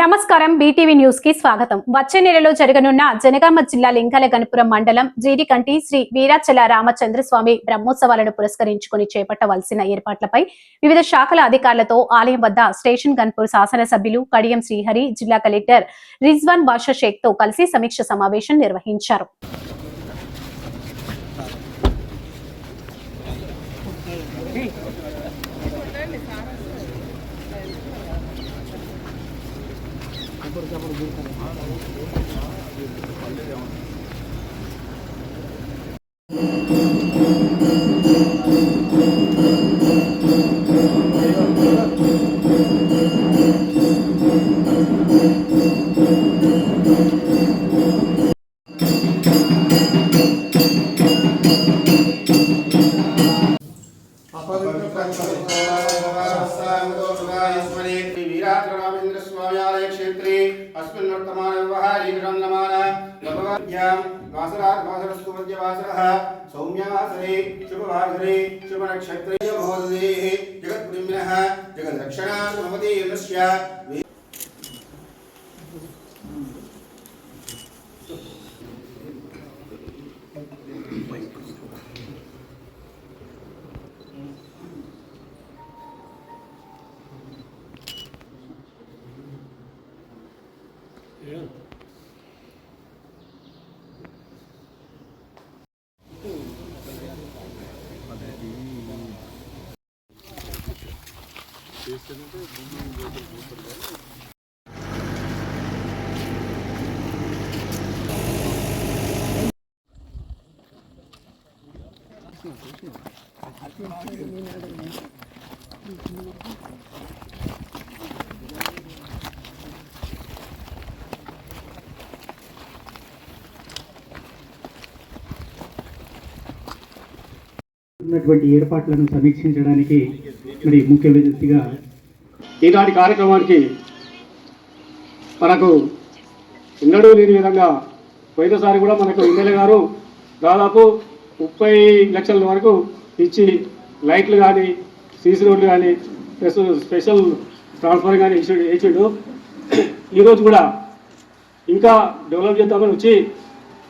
నమస్కారం బీటీవీ న్యూస్కి స్వాగతం. వచ్చే నెలలో జరగనున్న జనగామ జిల్లా లింగాల గణపురం మండలం జీడికంటి శ్రీ వీరాచల రామచంద్రస్వామి బ్రహ్మోత్సవాలను పురస్కరించుకుని చేపట్టవలసిన ఏర్పాట్లపై వివిధ శాఖల అధికారులతో ఆలయం వద్ద స్టేషన్ గన్పూర్ శాసనసభ్యులు కడియం శ్రీహరి జిల్లా కలెక్టర్ రిజ్వాన్ బాషా షేక్తో కలిసి సమీక్ష సమావేశం నిర్వహించారు. 있었는데 물론 것을 못 들어가요. 아, ఉన్నటువంటి ఏర్పాట్లను సమీక్షించడానికి మరి ముఖ్య అతిథిగా ఈనాటి కార్యక్రమానికి మనకు ఎన్నడూ లేని విధంగా పోయినసారి కూడా మనకు ఎమ్మెల్యే గారు దాదాపు ముప్పై లక్షల వరకు ఇచ్చి లైట్లు కానీ సీసీ రోడ్లు కానీ ప్లస్ స్పెషల్ ట్రాన్స్ఫర్ కానీ ఇచ్చి వేసిండు ఈరోజు కూడా ఇంకా డెవలప్ చేద్దామని వచ్చి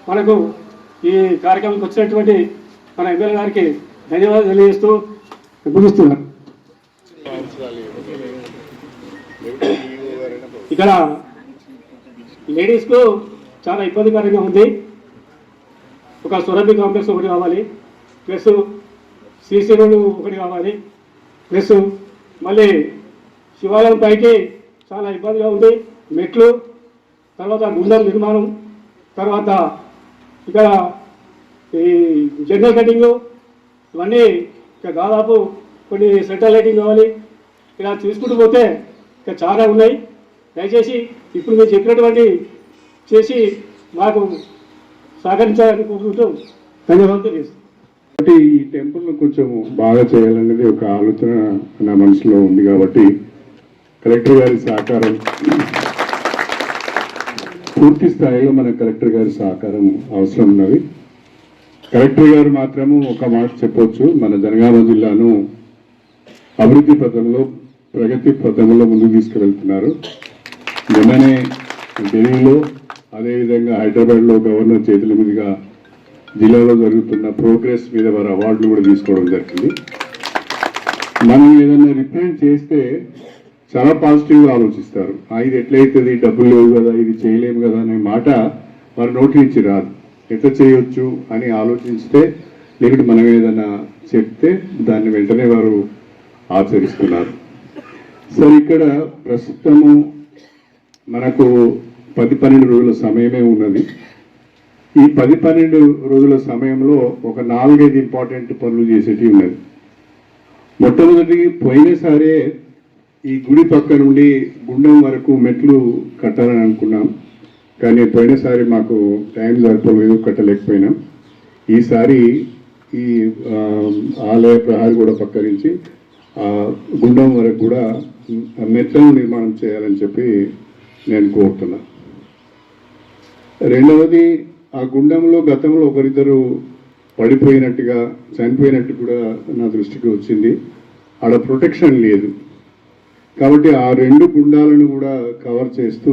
మనకు ఈ కార్యక్రమానికి వచ్చినటువంటి మన ఎమ్మెల్యే గారికి ధన్యవాదాలు తెలియజేస్తూ ముగిస్తున్నాను ఇక్కడ లేడీస్కు చాలా ఇబ్బందికరంగా ఉంది. ఒక సురభి కాంప్లెక్స్ ఒకటి కావాలి. ప్లస్ సీసీ రోడ్డు ఒకటి కావాలి. ప్లస్ మళ్ళీ శివాలయం పైకి చాలా ఇబ్బందిగా ఉంది. మెట్లు తర్వాత గుండెల నిర్మాణం తర్వాత ఇక్కడ ఈ జనరల్ కటింగ్ ఇవన్నీ ఇక దాదాపు కొన్ని సెంట్రల్ లైటింగ్ కావాలి. ఇలా చూసుకుంటూ పోతే ఇక చాలా ఉన్నాయి. దయచేసి ఇప్పుడు మీరు చెప్పినటువంటి చేసి మాకు సహకరించాలని కోరుకుంటూ ధన్యవాదాలు తెలియజేస్తాను కాబట్టి ఈ టెంపుల్ను కొంచెం బాగా చేయాలనేది ఒక ఆలోచన నా మనసులో ఉంది కాబట్టి కలెక్టర్ గారి సహకారం పూర్తి స్థాయిలో మన కలెక్టర్ గారి సహకారం అవసరం ఉన్నది. కలెక్టర్ గారు మాత్రము ఒక మాట చెప్పొచ్చు. మన జనగామ జిల్లాను అభివృద్ధి పథంలో ప్రగతి పథంలో ముందుకు తీసుకువెళ్తున్నారు. నిన్ననే ఢిల్లీలో అదేవిధంగా హైదరాబాద్లో గవర్నర్ చేతుల మీదుగా జిల్లాలో జరుగుతున్న ప్రోగ్రెస్ మీద వారు అవార్డులు కూడా తీసుకోవడం జరిగింది. మనం ఏదైనా రిప్రజెంట్ చేస్తే చాలా పాజిటివ్గా ఆలోచిస్తారు. ఇది ఎట్లయితుంది? డబ్బులు లేవు కదా ఇది చేయలేము కదా అనే మాట వారి నోటి నుంచి రాదు. ఎట్లా చేయొచ్చు అని ఆలోచిస్తే లేకుంటే మనం ఏదైనా చెప్తే దాన్ని వెంటనే వారు ఆచరిస్తున్నారు. సరే ఇక్కడ ప్రస్తుతము మనకు పది పన్నెండు రోజుల సమయమే ఉన్నది. ఈ పది పన్నెండు రోజుల సమయంలో ఒక నాలుగైదు ఇంపార్టెంట్ పనులు చేసేటివి ఉన్నది. మొట్టమొదటి పోయినసారే ఈ గుడి పక్క నుండి గుండం వరకు మెట్లు కట్టాలని అనుకున్నాం. కానీ పోయినసారి మాకు టైం సరిపోలేదు కట్టలేకపోయినాం. ఈసారి ఈ ఆలయ ప్రహారి కూడా పక్కరించి ఆ గుండం వరకు కూడా ఆ మెట్లను నిర్మాణం చేయాలని చెప్పి నేను కోరుతున్నా. రెండవది ఆ గుండంలో గతంలో ఒకరిద్దరు పడిపోయినట్టుగా చనిపోయినట్టు కూడా నా దృష్టికి వచ్చింది. ఆడ ప్రొటెక్షన్ లేదు. కాబట్టి ఆ రెండు గుండాలను కూడా కవర్ చేస్తూ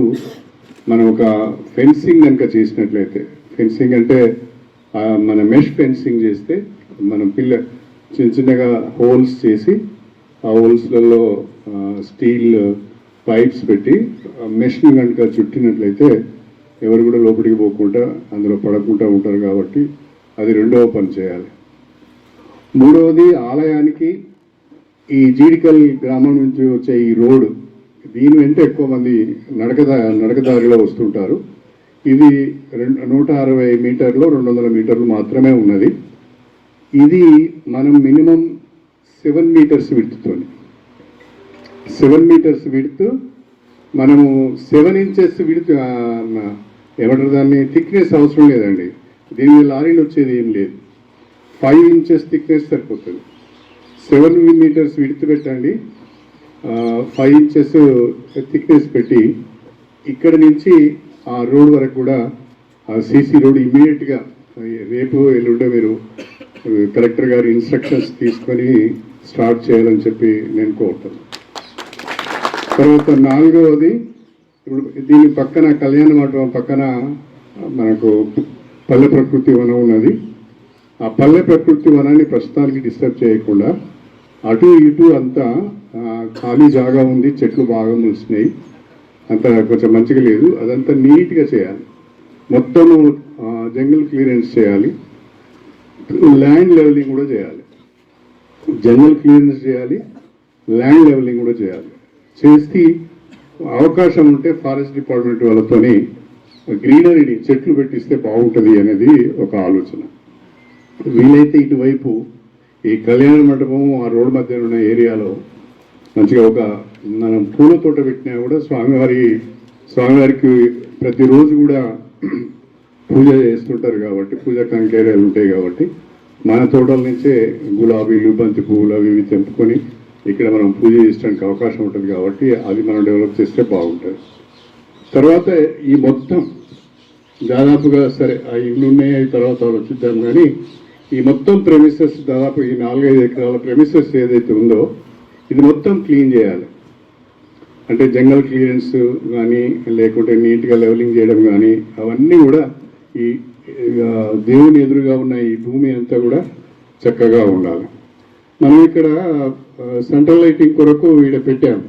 మనం ఒక ఫెన్సింగ్ కనుక చేసినట్లయితే ఫెన్సింగ్ అంటే మన మెష్ ఫెన్సింగ్ చేస్తే మనం పిల్ల చిన్న చిన్నగా హోల్స్ చేసి ఆ హోల్స్లలో స్టీల్ పైప్స్ పెట్టి మెష్ని కనుక చుట్టినట్లయితే ఎవరు కూడా లోపలికి పోకుండా అందులో పడకుండా ఉంటారు కాబట్టి అది రెండవ పని చేయాలి. మూడవది ఆలయానికి ఈ జీడికల్ గ్రామం నుంచి వచ్చే ఈ రోడ్డు దీని వెంట ఎక్కువ మంది నడకదా నడకదారిలో వస్తుంటారు. ఇది రెండు నూట అరవై మీటర్లు రెండు వందల మీటర్లు మాత్రమే ఉన్నది. ఇది మనం మినిమం సెవెన్ మీటర్స్ విడుతుతో సెవెన్ మీటర్స్ విడుతూ మనము సెవెన్ ఇంచెస్ విడుతు ఏమంటారు దాన్ని థిక్నెస్ అవసరం లేదండి. దీని మీద లారీలు వచ్చేది ఏం లేదు. ఫైవ్ ఇంచెస్ థిక్నెస్ సరిపోతుంది. సెవెన్ మీటర్స్ విడుతు పెట్టండి. ఫైవ్ ఇంచెస్ థిక్నెస్ పెట్టి ఇక్కడ నుంచి ఆ రోడ్ వరకు కూడా ఆ సీసీ రోడ్ ఇమీడియట్గా రేపు ఎల్లుండే మీరు కలెక్టర్ గారి ఇన్స్ట్రక్షన్స్ తీసుకొని స్టార్ట్ చేయాలని చెప్పి నేను కోరుతాను తర్వాత నాలుగవది ఇప్పుడు దీని పక్కన కళ్యాణ మండపం పక్కన మనకు పల్లె ప్రకృతి వనం ఉన్నది. ఆ పల్లె ప్రకృతి వనాన్ని ప్రస్తుతానికి డిస్టర్బ్ చేయకుండా అటు ఇటు అంతా ఖాళీ జాగా ఉంది చెట్లు బాగా ములిసినాయి అంత కొంచెం మంచిగా లేదు. అదంతా నీట్గా చేయాలి. మొత్తము జంగల్ క్లియరెన్స్ చేయాలి. ల్యాండ్ లెవెలింగ్ కూడా చేయాలి. జంగల్ క్లియరెన్స్ చేయాలి. ల్యాండ్ లెవెలింగ్ కూడా చేయాలి. చేసి అవకాశం ఉంటే ఫారెస్ట్ డిపార్ట్మెంట్ వాళ్ళతోని గ్రీనరీని చెట్లు పెట్టిస్తే బాగుంటుంది అనేది ఒక ఆలోచన. వీలైతే ఇటువైపు ఈ కళ్యాణ మండపం ఆ రోడ్డు మధ్యన ఉన్న ఏరియాలో మంచిగా ఒక మనం పూల తోట పెట్టినా కూడా స్వామివారి స్వామివారికి ప్రతిరోజు కూడా పూజ చేస్తుంటారు కాబట్టి పూజ కంకేరాలు ఉంటాయి కాబట్టి మన తోటల నుంచే గులాబీలు బంతి పువ్వులు అవి ఇవి తెంపుకొని ఇక్కడ మనం పూజ చేయడానికి అవకాశం ఉంటుంది కాబట్టి అది మనం డెవలప్ చేస్తే బాగుంటుంది. తర్వాత ఈ మొత్తం దాదాపుగా సరే ఆ ఇల్లు ఉన్నాయి అవి తర్వాత వచ్చిద్దాం కానీ ఈ మొత్తం ప్రెమిసెస్ దాదాపు ఈ నాలుగైదు ఎకరాల ప్రెమిసెస్ ఏదైతే ఉందో ఇది మొత్తం క్లీన్ చేయాలి. అంటే జంగల్ క్లియరెన్స్ కానీ లేకుంటే నీట్గా లెవెలింగ్ చేయడం కానీ అవన్నీ కూడా ఈ దేవుని ఎదురుగా ఉన్న ఈ భూమి అంతా కూడా చక్కగా ఉండాలి. మనం ఇక్కడ సెంట్రల్ లైటింగ్ కొరకు ఈడ పెట్టాం.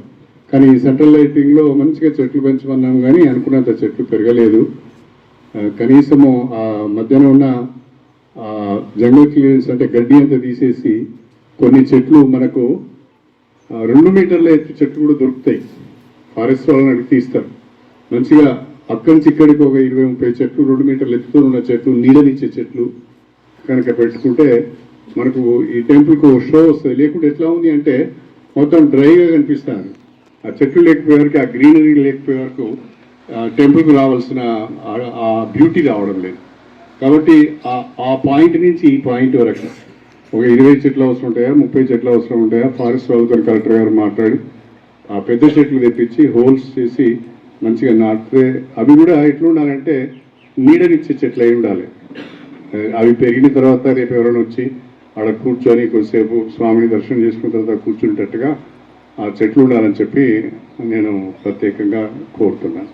కానీ ఈ సెంట్రల్ లైటింగ్లో మంచిగా చెట్లు పెంచమన్నాం కానీ అనుకున్నంత చెట్లు పెరగలేదు. కనీసము ఆ మధ్యన ఉన్న జంగల్ క్లియరెన్స్ అంటే గడ్డి అంతా తీసేసి కొన్ని చెట్లు మనకు రెండు మీటర్ల ఎత్తు చెట్లు కూడా దొరుకుతాయి. ఫారెస్ట్ వాళ్ళని అడిగి తీస్తారు మంచిగా అక్కడి నుంచి ఇక్కడికి ఒక ఇరవై ముప్పై చెట్లు రెండు మీటర్ల ఎత్తుతో ఉన్న చెట్లు నీడనిచ్చే చెట్లు కనుక పెట్టుకుంటే మనకు ఈ టెంపుల్కు షో వస్తుంది. లేకుంటే ఎట్లా ఉంది అంటే మొత్తం డ్రైగా కనిపిస్తాను ఆ చెట్లు లేకపోయే వరకు ఆ గ్రీనరీ లేకపోయే వరకు టెంపుల్కి రావాల్సిన ఆ- బ్యూటీ రావడం లేదు. కాబట్టి ఆ ఆ పాయింట్ నుంచి ఈ పాయింట్ వరకు. ఒక ఇరవై చెట్లు అవసరం ఉంటాయా? ముప్పై చెట్లు అవసరం ఉంటాయా? ఫారెస్ట్ వాళ్ళతో కలెక్టర్ గారు మాట్లాడి ఆ పెద్ద చెట్లు తెప్పించి హోల్స్ చేసి మంచిగా నాటితే అవి కూడా ఎట్లా ఉండాలంటే నీడనిచ్చే చెట్లు అయి ఉండాలి అవి పెరిగిన తర్వాత రేపు ఎవరైనా వచ్చి ఆడ కూర్చొని కొద్దిసేపు స్వామిని దర్శనం చేసుకున్న తర్వాత కూర్చుంటట్టుగా ఆ చెట్లు ఉండాలని చెప్పి నేను ప్రత్యేకంగా కోరుతున్నాను.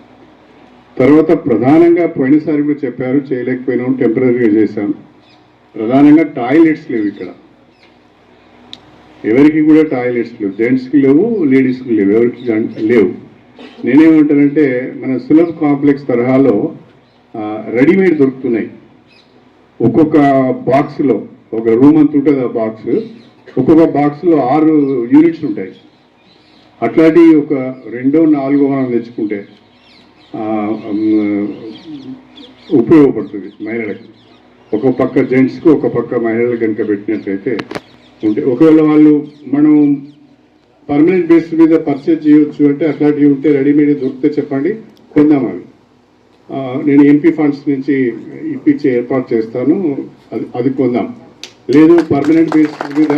తర్వాత ప్రధానంగా పోయినసారి కూడా చెప్పారు చేయలేకపోయినాం టెంపరీగా చేశాను ప్రధానంగా టాయిలెట్స్ లేవు ఇక్కడ. ఎవరికి కూడా టాయిలెట్స్ లేవు. జెంట్స్కి లేవు లేడీస్కి లేవు. ఎవరికి లేవు. నేనేమంటానంటే మన సులభ్ కాంప్లెక్స్ తరహాలో రెడీమేడ్ దొరుకుతున్నాయి. ఒక్కొక్క బాక్స్లో ఒక రూమ్ అంత ఉంటుంది ఆ బాక్స్. ఒక్కొక్క బాక్స్లో ఆరు యూనిట్స్ ఉంటాయి. అట్లాంటి ఒక రెండో నాలుగో మనం తెచ్చుకుంటే ఉపయోగపడుతుంది మహిళలకు. ఒక పక్క జెంట్స్కి ఒక పక్క మహిళలు కనుక పెట్టినట్లయితే ఉంటే ఒకవేళ వాళ్ళు మనం పర్మనెంట్ బేస్ మీద పర్చేజ్ చేయొచ్చు అంటే అట్లాంటివి ఉంటే రెడీమేడ్ దొరికితే చెప్పండి కొందాం అవి. నేను ఎంపీ ఫండ్స్ నుంచి ఇప్పించి ఏర్పాటు చేస్తాను అది అది కొందాం. లేదు పర్మనెంట్ బేస్ మీద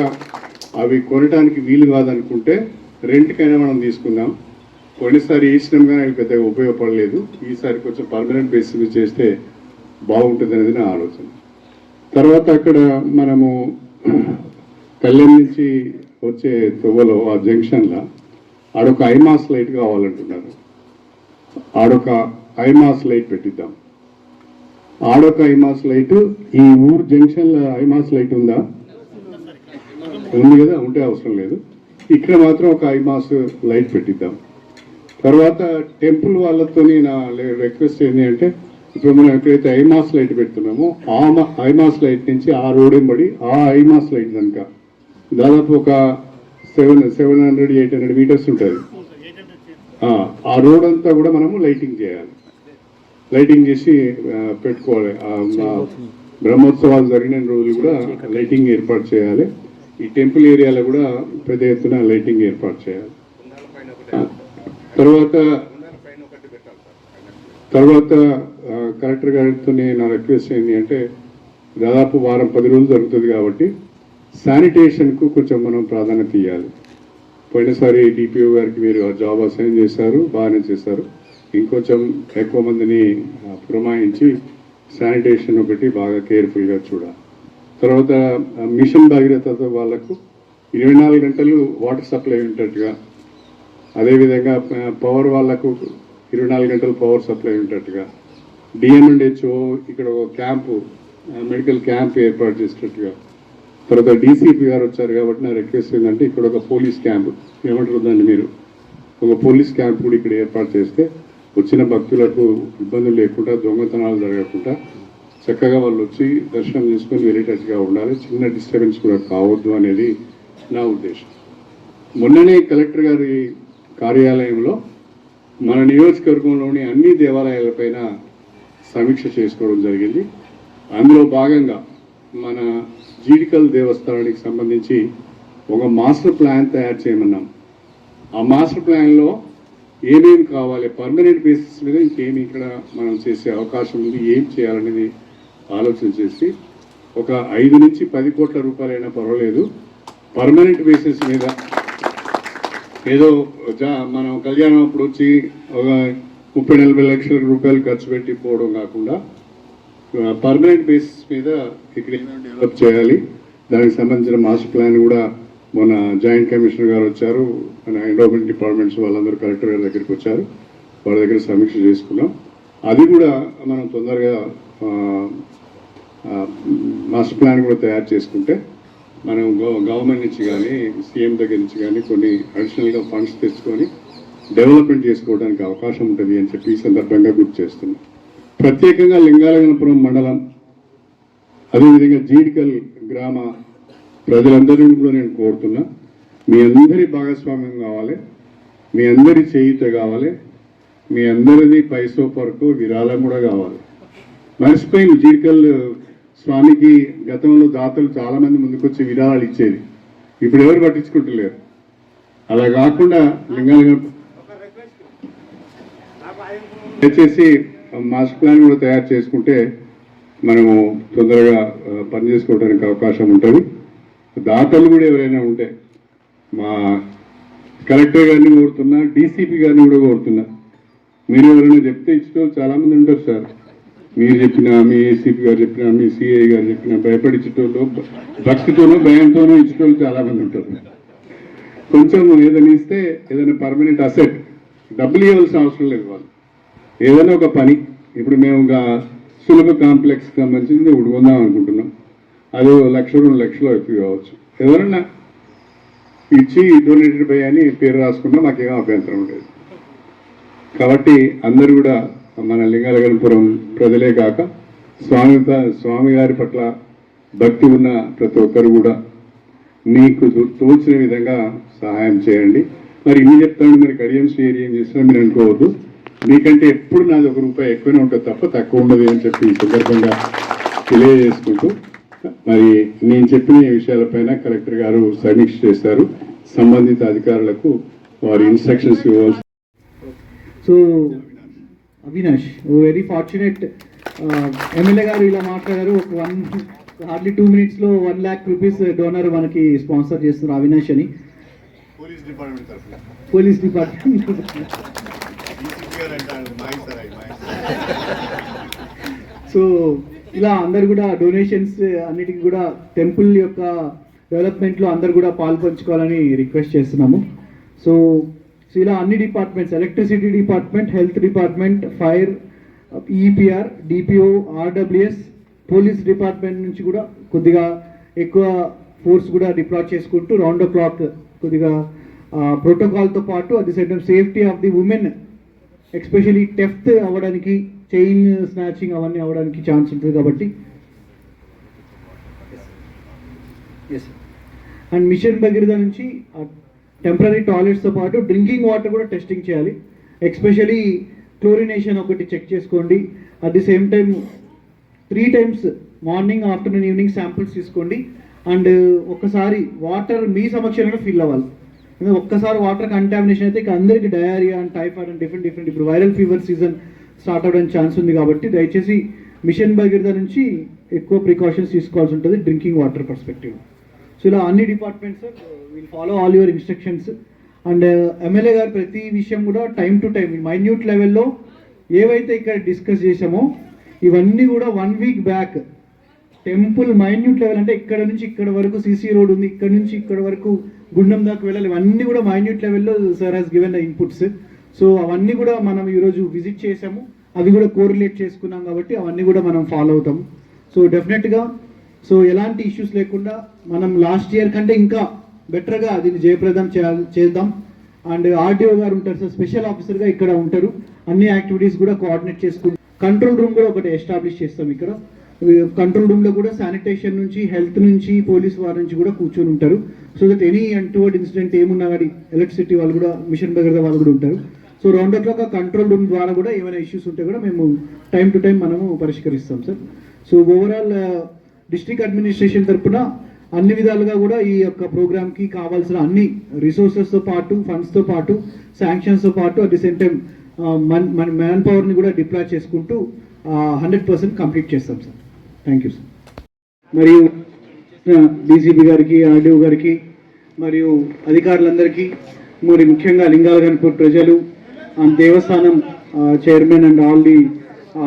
అవి కొనడానికి వీలు కాదనుకుంటే రెంట్కైనా మనం తీసుకుందాం. కొన్నిసారి వేసినాం కానీ అవి పెద్దగా ఉపయోగపడలేదు. ఈసారి కొంచెం పర్మనెంట్ బేస్ మీద చేస్తే బాగుంటుంది అనేది నా ఆలోచన. తర్వాత అక్కడ మనము కళ్యాణ్ నుంచి వచ్చే తువ్వలో ఆ జంక్షన్లో ఆడొక ఐమాస్ లైట్ కావాలంటున్నారు. ఆడొక ఐమాస్ లైట్ పెట్టిద్దాం. ఆడొక ఐమాస్ లైట్ ఈ ఊరు జంక్షన్లో ఐమాస్ లైట్ ఉందా? ఉంది కదా ఉంటే అవసరం లేదు. ఇక్కడ మాత్రం ఒక ఐమాస్ లైట్ పెట్టిద్దాం. తర్వాత టెంపుల్ వాళ్ళతో నా రిక్వెస్ట్ ఏంటి అంటే ఇప్పుడు మనం ఎప్పుడైతే ఐమాస్ లైట్ పెడుతున్నామో ఆ ఐమాస్ లైట్ నుంచి ఆ రోడ్ ఎంబడి ఆ ఐమాస్ లైట్ కనుక. దాదాపు ఒక seven seven hundred eight hundred metres ఉంటుంది ఆ, రోడ్ అంతా కూడా మనము లైటింగ్ చేయాలి. లైటింగ్ చేసి పెట్టుకోవాలి. మా బ్రహ్మోత్సవాలు జరిగిన రోజులు కూడా లైటింగ్ ఏర్పాటు చేయాలి. ఈ టెంపుల్ ఏరియాలో కూడా పెద్ద ఎత్తున లైటింగ్ ఏర్పాటు చేయాలి. తర్వాత తర్వాత కలెక్టర్ గారితో నా రిక్వెస్ట్ ఏంటి అంటే దాదాపు వారం పది రోజులు జరుగుతుంది కాబట్టి శానిటేషన్కు కొంచెం మనం ప్రాధాన్యత ఇవ్వాలి పోయినసారి డిపిఓ గారికి మీరు జాబ్ అసైన్ చేశారు బాగానే చేశారు. ఇంకొంచెం ఎక్కువ మందిని పురమాయించి శానిటేషన్ ఒకటి బాగా కేర్ఫుల్గా చూడాలి. తర్వాత మిషన్ భగీరథ వాళ్ళకు ఇరవై నాలుగు గంటలు వాటర్ సప్లై ఉండేట్టుగా అదేవిధంగా పవర్ వాళ్ళకు ఇరవై నాలుగు గంటలు పవర్ సప్లై ఉండేట్టుగా డిఎన్ఎండ్హెచ్ఓ ఇక్కడ ఒక క్యాంపు మెడికల్ క్యాంప్ ఏర్పాటు చేసినట్టుగా. తర్వాత డీసీపీ గారు వచ్చారు కాబట్టి నా రిక్వెస్ట్ ఏంటంటే ఇక్కడ ఒక పోలీస్ క్యాంప్ ఏమంటారు దాన్ని మీరు? ఒక పోలీస్ క్యాంప్ కూడా ఇక్కడ ఏర్పాటు చేస్తే వచ్చిన భక్తులకు ఇబ్బందులు లేకుండా దొంగతనాలు జరగకుండా చక్కగా వాళ్ళు వచ్చి దర్శనం చేసుకొని వెళ్ళేటట్టుగా ఉండాలి. చిన్న డిస్టర్బెన్స్ కూడా కావద్దు అనేది నా ఉద్దేశం. మొన్ననే కలెక్టర్ గారి కార్యాలయంలో మన నియోజకవర్గంలోని అన్ని దేవాలయాలపైన సమీక్ష చేసుకోవడం జరిగింది. అందులో భాగంగా మన జీడికల్ దేవస్థానానికి సంబంధించి ఒక మాస్టర్ ప్లాన్ తయారు చేయమన్నాం. ఆ మాస్టర్ ప్లాన్లో ఏమేమి కావాలి? పర్మనెంట్ బేసిస్ మీద ఇంకేమి ఇక్కడ మనం చేసే అవకాశం ఉంది? ఏం చేయాలనేది ఆలోచన చేసి ఒక ఐదు నుంచి పది కోట్ల రూపాయలైనా పర్వాలేదు. పర్మనెంట్ బేసిస్ మీద ఏదో జా- మనం కళ్యాణం అప్పుడు వచ్చి ఒక ముప్పై నలభై లక్షల రూపాయలు ఖర్చు పెట్టి పోవడం కాకుండా పర్మనెంట్ బేసిస్ మీద ఇక్కడ డెవలప్ చేయాలి. దానికి సంబంధించిన మాస్టర్ ప్లాన్ కూడా మన జాయింట్ కమిషనర్ గారు వచ్చారు. మన ఎండోమెంట్ డిపార్ట్మెంట్స్ వాళ్ళందరూ కలెక్టర్ గారి దగ్గరికి వచ్చారు. వాళ్ళ దగ్గర సమీక్ష చేసుకున్నాం. అది కూడా మనం తొందరగా మాస్టర్ ప్లాన్ కూడా తయారు చేసుకుంటే మనం గవర్నమెంట్ నుంచి కానీ సీఎం దగ్గర నుంచి కానీ కొన్ని అడిషనల్గా ఫండ్స్ తెచ్చుకొని డెవలప్మెంట్ చేసుకోవడానికి అవకాశం ఉంటుంది అని చెప్పి ఈ సందర్భంగా గుర్తు చేస్తున్నాం. ప్రత్యేకంగా లింగాలగనపురం మండలం అదేవిధంగా జీడికల్ గ్రామ ప్రజలందరినీ కూడా నేను కోరుతున్నా. మీ అందరి భాగస్వామ్యం కావాలి మీ అందరి చేయుత కావాలి మీ అందరిది పైసో వరకు విరాళం కూడా కావాలి. మర్చిపోయింది జీడికల్ స్వామికి గతంలో దాతలు చాలామంది ముందుకొచ్చి విరాళాలు ఇచ్చేది. ఇప్పుడు ఎవరు పట్టించుకుంటలేరు. అలా కాకుండా లింగాల దయచేసి మాస్టర్ ప్లాన్ కూడా తయారు చేసుకుంటే మనము తొందరగా పని చేసుకోవడానికి అవకాశం ఉంటుంది. దాతలు కూడా ఎవరైనా ఉంటే మా కలెక్టర్ గారిని కోరుతున్నా డీసీపీ గారిని కూడా కోరుతున్నా మీరు ఎవరైనా చెప్తే ఇచ్చిన చాలామంది ఉంటారు సార్. మీరు చెప్పినా మీ ఏసీపీ గారు చెప్పిన మీ సిఐ గారు చెప్పిన భయపడి ఇచ్చేటోళ్ళు భక్తితోనూ భయంతోనూ ఇచ్చేటోళ్ళు చాలామంది ఉంటారు. కొంచెం ఏదైనా ఇస్తే ఏదైనా పర్మనెంట్ అసెట్ డబ్బులు ఇవ్వాల్సిన అవసరం లేదు వాళ్ళు ఏదైనా ఒక పని ఇప్పుడు మేము ఒక సులభ కాంప్లెక్స్ సంబంధించింది ఉడుకుందాం అనుకుంటున్నాం. అది లక్ష రెండు లక్షలు ఎక్కువ కావచ్చు. ఎవరన్నా ఇచ్చి డొనేటెడ్ బై అని పేరు రాసుకున్నా మాకేం అభ్యంతరం ఉండేది కాబట్టి అందరూ కూడా మన లింగాలగనపురం ప్రజలే కాక స్వామి ప- స్వామి గారి పట్ల భక్తి ఉన్న ప్రతి ఒక్కరు కూడా మీకు తోచిన విధంగా సహాయం చేయండి. మరి ఇన్ని చెప్తాను మరి కడియం శ్రీ ఏం చేసినా మీరు అనుకోవద్దు. మీకంటే ఎప్పుడు నాది ఒక రూపాయి ఎక్కువనే ఉంటుంది తప్ప తక్కువ ఉండదు అని చెప్పి ఈ సందర్భంగా తెలియజేసుకుంటూ మరి నేను చెప్పిన ఈ విషయాలపైన కలెక్టర్ గారు సమీక్ష చేశారు. సంబంధిత అధికారులకు వారి ఇన్స్ట్రక్షన్స్ ఇవ్వాల్సి so Avinash very fortunate MLA గారు ఇలా మాట్లాడారు. ఒక వన్ హార్డ్లీ టూ మినిట్స్లో వన్ ల్యాక్ రూపీస్ డోనర్ మనకి స్పాన్సర్ చేస్తున్నారు అవినాష్ అని. Police department police department. So ఇలా అందరు కూడా డొనేషన్స్ అన్నిటికీ కూడా టెంపుల్ యొక్క డెవలప్మెంట్లో అందరు కూడా పాల్పంచుకోవాలని రిక్వెస్ట్ చేస్తున్నాము. సో సో ఇలా అన్ని departments electricity department health department fire EPR DPO RWS police department నుంచి కూడా కొద్దిగా ఎక్కువ ఫోర్స్ కూడా డిప్లాయ్ చేసుకుంటూ రౌండ్ ద క్లాక్ కొద్దిగా ప్రోటోకాల్తో పాటు at the same safety of the women especially theft అవ్వడానికి చైన్ స్నాచింగ్ అవన్నీ అవ్వడానికి ఛాన్స్ ఉంటుంది కాబట్టి. ఎస్ అండ్ మిషన్ భగీరథ నుంచి టెంపరీ టాయిలెట్స్తో పాటు డ్రింకింగ్ వాటర్ కూడా టెస్టింగ్ చేయాలి. ఎస్పెషలీ క్లోరినేషన్ ఒకటి చెక్ చేసుకోండి. At the same time three times morning afternoon evening samples తీసుకోండి. అండ్ ఒక్కసారి వాటర్ మీ సమక్షంలో ఫిల్ అవ్వాలి. ఎందుకంటే ఒక్కసారి వాటర్ కంటామినేషన్ అయితే ఇక అందరికీ diarrhoea and typhoid and different different ఇప్పుడు వైరల్ ఫీవర్ సీజన్ స్టార్ట్ అవ్వడానికి ఛాన్స్ ఉంది కాబట్టి దయచేసి మిషన్ భగీరథ నుంచి ఎక్కువ ప్రికాషన్స్ తీసుకోవాల్సి ఉంటుంది డ్రింకింగ్ వాటర్ పర్స్పెక్టివ్ సో ఇలా అన్ని departments will follow all your instructions and MLA గారు ప్రతి విషయం కూడా టైం టు టైం మైన్యూట్ లెవెల్లో ఏవైతే ఇక్కడ డిస్కస్ చేసామో ఇవన్నీ కూడా one week back temple minute level అంటే ఇక్కడ నుంచి ఇక్కడ వరకు సీసీ రోడ్ ఉంది ఇక్కడ నుంచి ఇక్కడ వరకు గుండం దాకా వెళ్ళాలి ఇవన్నీ కూడా మైన్యూట్ లెవెల్లో sir has given the inputs so అవన్నీ కూడా మనం ఈరోజు విజిట్ చేసాము. అవి కూడా కోరిలేట్ చేసుకున్నాం కాబట్టి అవన్నీ కూడా మనం ఫాలో అవుతాము. సో డెఫినెట్గా సో ఎలాంటి ఇష్యూస్ లేకుండా మనం లాస్ట్ ఇయర్ కంటే ఇంకా బెటర్గా దీన్ని జయప్రదం చేద్దాం. అండ్ ఆర్టీఓ గారు ఉంటారు సార్ స్పెషల్ ఆఫీసర్గా ఇక్కడ ఉంటారు. అన్ని యాక్టివిటీస్ కూడా కోఆర్డినేట్ చేసుకుంటారు కంట్రోల్ రూమ్ కూడా ఒకటి ఎస్టాబ్లిష్ చేస్తాం ఇక్కడ. కంట్రోల్ రూమ్లో కూడా శానిటేషన్ నుంచి హెల్త్ నుంచి పోలీస్ వారి నుంచి కూడా కూర్చొని ఉంటారు. So that any untoward incident ఏమున్నా కానీ ఎలక్ట్రిసిటీ వాళ్ళు కూడా మిషన్ భగీరథ వాళ్ళు కూడా ఉంటారు. సో రౌండ్ క్లాక్ ఆ కంట్రోల్ రూమ్ ద్వారా కూడా ఏమైనా ఇష్యూస్ ఉంటే కూడా మేము టైం టు టైం మనము పరిష్కరిస్తాం sir so overall district administration తరఫున అన్ని విధాలుగా కూడా ఈ యొక్క ప్రోగ్రామ్కి కావాల్సిన అన్ని రిసోర్సెస్తో పాటు ఫండ్స్తో పాటు శాంక్షన్స్తో పాటు అట్ ది సేమ్ టైం మన మన మ్యాన్ పవర్ని కూడా డిప్లాయ్ చేసుకుంటూ హండ్రెడ్ పర్సెంట్ కంప్లీట్ చేస్తాం సార్ థ్యాంక్ యూ సార్ మరియు డీసీపీ గారికి ఆర్డీఓ గారికి మరియు అధికారులందరికీ మరి ముఖ్యంగా లింగాలగన్పూర్ ప్రజలు దేవస్థానం chairman and all the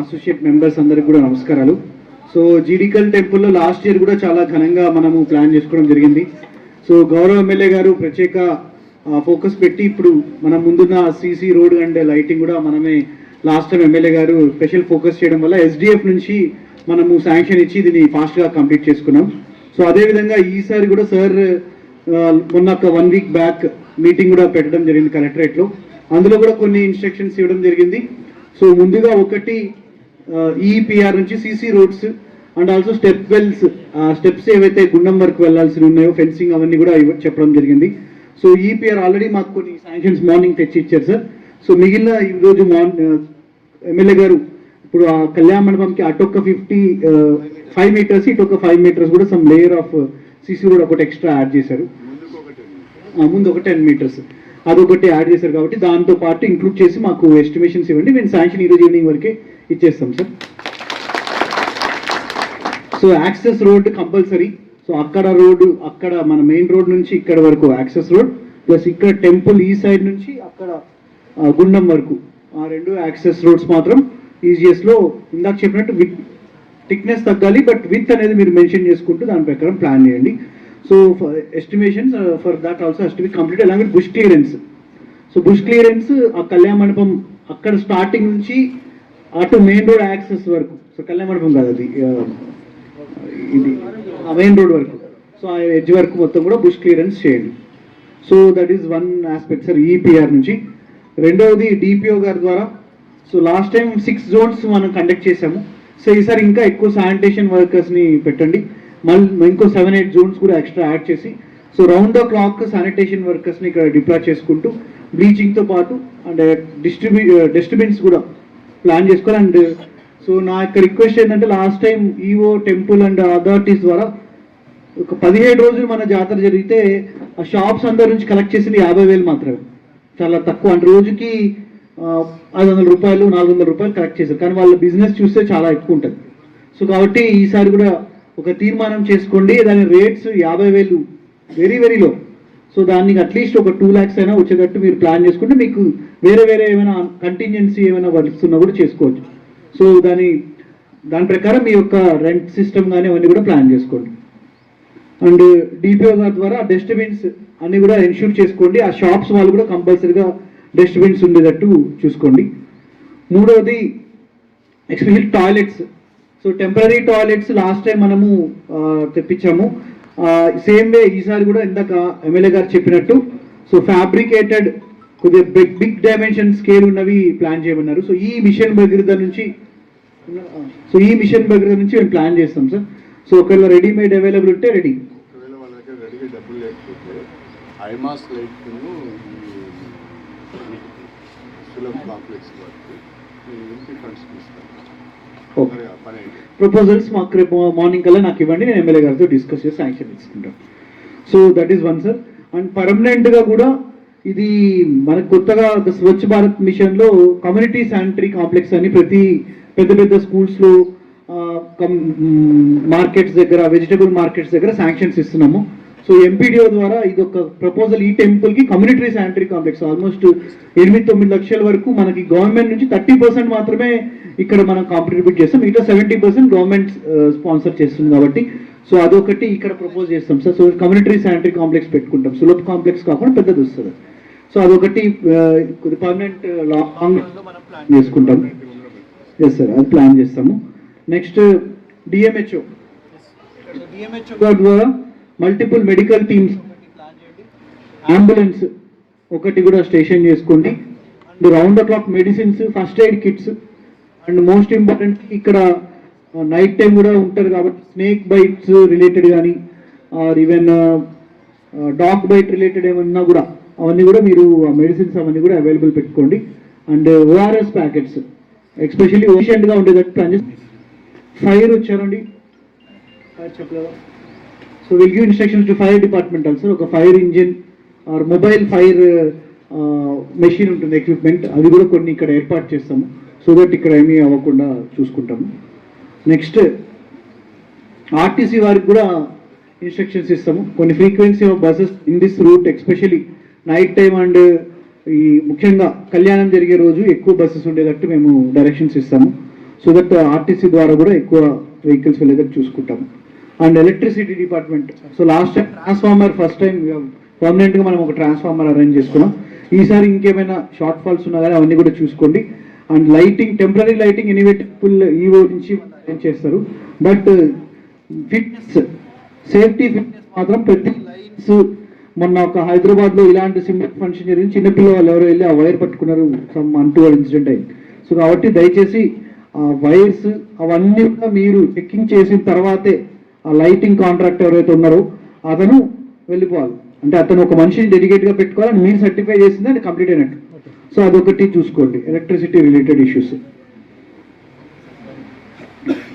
associate members అందరికి కూడా నమస్కారాలు. సో జీడికల్ టెంపుల్లో లాస్ట్ ఇయర్ కూడా చాలా ఘనంగా మనము ప్లాన్ చేసుకోవడం జరిగింది. సో గౌరవ ఎమ్మెల్యే గారు ప్రత్యేక ఫోకస్ పెట్టి ఇప్పుడు మన ముందున్న సీసీ రోడ్ అండ్ లైటింగ్ కూడా మనమే లాస్ట్ టైం ఎమ్మెల్యే గారు స్పెషల్ ఫోకస్ చేయడం వల్ల ఎస్డిఎఫ్ నుంచి మనము శాంక్షన్ ఇచ్చి దీన్ని ఫాస్ట్గా కంప్లీట్ చేసుకున్నాం. సో అదేవిధంగా ఈసారి కూడా సార్ మొన్న ఒక వన్ వీక్ బ్యాక్ మీటింగ్ కూడా పెట్టడం జరిగింది కలెక్టరేట్లో అందులో కూడా కొన్ని ఇన్స్ట్రక్షన్స్ ఇవ్వడం జరిగింది. సో ముందుగా ఒకటి ఈపీఆర్ నుంచి CC roads and also step wells steps ఏవైతే గుండం వరకు వెళ్ళాల్సి ఉన్నాయో ఫెన్సింగ్ అవన్నీ కూడా చెప్పడం జరిగింది. సో ఈపీఆర్ ఆల్రెడీ మాకు కొన్ని శాంక్షన్స్ మార్నింగ్ తెచ్చి ఇచ్చారు సార్ సో మిగిలిన ఈరోజు మార్నింగ్ ఎమ్మెల్యే గారు ఇప్పుడు ఆ కళ్యాణ మండపంకి అటొక్క ఫిఫ్టీ ఫైవ్ మీటర్స్ ఇటు ఒక ఫైవ్ మీటర్స్ కూడా some layer of CC road ఒకటి ఎక్స్ట్రా యాడ్ చేశారు. ఆ, ముందు ఒక టెన్ మీటర్స్ అదొకటి యాడ్ చేశారు కాబట్టి దాంతో పాటు ఇంక్లూడ్ చేసి మాకు ఎస్టిమేషన్స్ ఇవ్వండి. మేము శాంక్షన్ ఈరోజు ఈవినింగ్ వరకే ఇచ్చేస్తాం sir so access road compulsory so అక్కడ రోడ్డు అక్కడ మన మెయిన్ రోడ్ నుంచి ఇక్కడ వరకు యాక్సెస్ రోడ్ ప్లస్ ఇక్కడ టెంపుల్ ఈ సైడ్ నుంచి అక్కడ గుండం వరకు. ఆ రెండు యాక్సెస్ రోడ్స్ మాత్రం ఈజీఎస్లో ఇందాక చెప్పినట్టు విత్ థిక్నెస్ తగ్గాలి బట్ విత్ అనేది మీరు మెన్షన్ చేసుకుంటూ దాని ప్రకారం ప్లాన్ చేయండి. So estimations for that also has to be complete అలాగే bush clearance so bush clearance ఆ కళ్యాణ మండపం అక్కడ స్టార్టింగ్ నుంచి అటు మెయిన్ రోడ్ యాక్సెస్ వరకు. సో కళ్యాణ మండపం కాదు అది ఆ, ఇది మెయిన్ రోడ్ వరకు. సో ఆ ఎడ్జ్ వరకు మొత్తం కూడా బుష్ క్లియరెన్స్ చేయండి. So that is one aspect sir EPR నుంచి. రెండవది డిపిఓ గారి ద్వారా so last time six zones మనం కండక్ట్ చేసాము సో ఈసారి ఇంకా ఎక్కువ శానిటేషన్ వర్కర్స్ని పెట్టండి. మళ్ళీ ఇంకో సెవెన్ ఎయిట్ జోన్స్ కూడా ఎక్స్ట్రా యాడ్ చేసి so round the clock sanitation వర్కర్స్ని ఇక్కడ డిప్లాయ్ చేసుకుంటూ బ్లీచింగ్తో పాటు అండ్ డిస్ట్రిబ్యూ డస్ట్బిన్స్ కూడా ప్లాన్ చేసుకోవాలి. అండ్ సో uh, నా యొక్క రిక్వెస్ట్ ఏంటంటే last time EO temple and authorities ద్వారా ఒక పదిహేడు రోజులు మన జాతర జరిగితే ఆ షాప్స్ అందరి నుంచి కలెక్ట్ చేసింది యాభై వేలు మాత్రమే. చాలా తక్కువ. అంటే రోజుకి ఐదు వందల రూపాయలు నాలుగు వందల రూపాయలు కలెక్ట్ చేశారు. కానీ వాళ్ళ బిజినెస్ చూస్తే చాలా ఎక్కువ ఉంటుంది. సో కాబట్టి ఈసారి కూడా ఒక తీర్మానం చేసుకోండి. దాని రేట్స్ యాభై వేలు వెరీ వెరీ లో సో దానికి అట్లీస్ట్ ఒక టూ ల్యాక్స్ అయినా వచ్చేటట్టు మీరు ప్లాన్ చేసుకుంటే మీకు వేరే వేరే ఏమైనా కంటింజెన్సీ ఏమైనా వర్క్స్ కూడా చేసుకోవచ్చు. సో దాని దాని ప్రకారం మీ యొక్క రెంట్ సిస్టమ్ కానీ అవన్నీ కూడా ప్లాన్ చేసుకోండి. అండ్ డిపిఓ గారి ద్వారా డస్ట్బిన్స్ అన్ని కూడా ఇన్ష్యూర్ చేసుకోండి. ఆ షాప్స్ వాళ్ళు కూడా కంపల్సరీగా డస్ట్బిన్స్ ఉండేటట్టు చూసుకోండి. మూడవది special toilets. So temporary toilets last time మనము తెప్పించాము. సేమ్ వే ఈసారి కూడా ఇందాక ఎమ్మెల్యే గారు చెప్పినట్టు. సో ఫ్యాబ్రికేటెడ్ కొద్దిగా బిగ్ బిగ్ డైమెన్షన్ స్కేల్ ఉన్నవి ప్లాన్ చేయమన్నారు. సో ఈ మిషన్ భగీరథ నుంచి సో ఈ మిషన్ భగీరథ నుంచి మేము ప్లాన్ చేస్తాం సార్. సో ఒకవేళ రెడీమేడ్ అవైలబుల్ ఉంటే రెడీ. ఒకవేళ వాళ్ళ దగ్గర రెడీగా డబ్బులు లేకపోతే ఐమాస్ లైట్ కాంప్లెక్స్ వరకు ఫండ్స్ ప్రపోజల్స్ మాకు రేపు మార్నింగ్ కల్లా నాకు ఇవ్వండి నేను ఎమ్మెల్యే గారితో డిస్కస్ చేసి శాంక్షన్ తీసుకుంటాను so that is one sir and పర్మనెంట్గా కూడా ఇది మనకు కొత్తగా స్వచ్ఛ భారత్ మిషన్లో కమ్యూనిటీ శానిటరీ కాంప్లెక్స్ అని ప్రతి పెద్ద పెద్ద స్కూల్స్లో మార్కెట్స్ దగ్గర వెజిటబుల్ మార్కెట్స్ దగ్గర శాంక్షన్స్ ఇస్తున్నాము. సో ఎంపీడీఓ ద్వారా ఇది ఒక ప్రపోజల్ ఈ టెంపుల్కి కమ్యూనిటీ శానిటరీ కాంప్లెక్స్ ఆల్మోస్ట్ ఎనిమిది తొమ్మిది లక్షల వరకు మనకి గవర్నమెంట్ నుంచి థర్టీ పర్సెంట్ మాత్రమే ఇక్కడ మనం కాంట్రిబ్యూట్ చేస్తాం. మిగతా సెవెంటీ పర్సెంట్ గవర్నమెంట్ స్పాన్సర్ చేస్తుంది కాబట్టి. సో అదొకటి ఇక్కడ ప్రపోజ్ చేస్తాం sir. So community sanitary complex పెట్టుకుంటాం. సులభ్ కాంప్లెక్స్ కాకుండా పెద్దది వస్తుంది. సో అదొకటి పర్మనెంట్ లాంగ్ ప్లాన్ చేసుకుంటాం. ఎస్ సార్ అది ప్లాన్ చేస్తాము. నెక్స్ట్ డిఎంహెచ్ఓ డిఎంహెచ్ఓ ద్వారా మల్టిపుల్ మెడికల్ టీమ్స్ అంబులెన్స్ ఒకటి కూడా స్టేషన్ చేసుకోండి and round the clock medicines first aid kits and most important ఇక్కడ uh, నైట్ టైం కూడా ఉంటారు కాబట్టి స్నేక్ బైట్స్ రిలేటెడ్ కానీ or even dog bite related ఏమన్నా కూడా అవన్నీ కూడా మీరు మెడిసిన్స్ అవన్నీ కూడా అవైలబుల్ పెట్టుకోండి. అండ్ ఓఆర్ఎస్ ప్యాకెట్స్ ఎస్పెషల్లీ ఓషియంట్గా ఉండేటట్టు ప్లాన్ చేసి ఫైర్ వచ్చారండి. ఫైర్ చెప్పలేదా? So will give instructions to fire department also ఒక fire engine or mobile fire machine ఉంటుంది ఎక్విప్మెంట్ అది కూడా కొన్ని ఇక్కడ ఏర్పాటు చేస్తాము. సో దట్ ఇక్కడ ఏమీ అవ్వకుండా చూసుకుంటాము. నెక్స్ట్ ఆర్టీసీ వారికి కూడా ఇన్స్ట్రక్షన్స్ ఇస్తాము. కొన్ని frequency of buses in this route especially night time and ఈ ముఖ్యంగా కళ్యాణం జరిగే రోజు ఎక్కువ బస్సెస్ ఉండేటట్టు మేము డైరెక్షన్స్ ఇస్తాము. సో దట్ ఆర్టీసీ ద్వారా కూడా ఎక్కువ వెహికల్స్ వెళ్ళేటట్టు చూసుకుంటాము. And electricity department. So last time transformer first time పర్మనెంట్గా మనం ఒక ట్రాన్స్ఫార్మర్ అరేంజ్ చేసుకున్నాం. ఈసారి ఇంకేమైనా షార్ట్ ఫాల్స్ ఉన్నా కానీ అవన్నీ కూడా చూసుకోండి. And lighting temporary lighting anyway EO నుంచి అరేంజ్ చేస్తారు. బట్ ఫిట్నెస్ సేఫ్టీ ఫిట్నెస్ మాత్రం ప్రతి లైట్స్ మొన్న ఒక హైదరాబాద్లో ఇలాంటి సింపుల్ ఫంక్షన్ జరిగింది. చిన్నపిల్ల వాళ్ళు ఎవరో వెళ్ళి ఆ వైర్ పట్టుకున్నారు. సమ్ అంటూ ఇన్సిడెంట్ అయింది. సో కాబట్టి దయచేసి ఆ వైర్స్ అవన్నీ కూడా మీరు చెక్కింగ్ చేసిన తర్వాతే ఆ లైటింగ్ కాంట్రాక్ట్ ఎవరైతే ఉన్నారో అతను వెళ్ళిపోవాలి. అంటే అతను ఒక మనిషిని డెడికేట్గా పెట్టుకోవాలి పెట్టుకోవాలని మీరు సర్టిఫై చేసింది అది కంప్లీట్ అయినట్టు. సో అదొకటి చూసుకోండి. Electricity related issues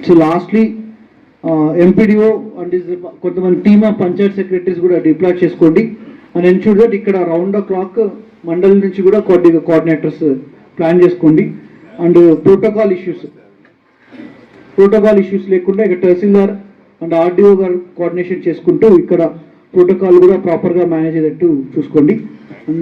so lastly MPDO and కొంతమంది టీమ్ ఆఫ్ పంచాయత్ సెక్రటరీస్ కూడా డిప్లాయ్ చేసుకోండి. అండ్ ఎన్షూర్ దట్ ఇక్కడ రౌండ్ ఆఫ్ క్లాక్ మండలి నుంచి కూడా కొద్దిగా కోఆర్డినేటర్స్ ప్లాన్ చేసుకోండి. And protocol issues protocol issues లేకుండా ఇక తహసీల్దార్ అండ్ ఆర్డీఓ గారు కోఆర్డినేషన్ చేసుకుంటూ ఇక్కడ ప్రోటోకాల్ కూడా ప్రాపర్గా మేనేజ్ అయ్యేటట్టు చూసుకోండి. అండ్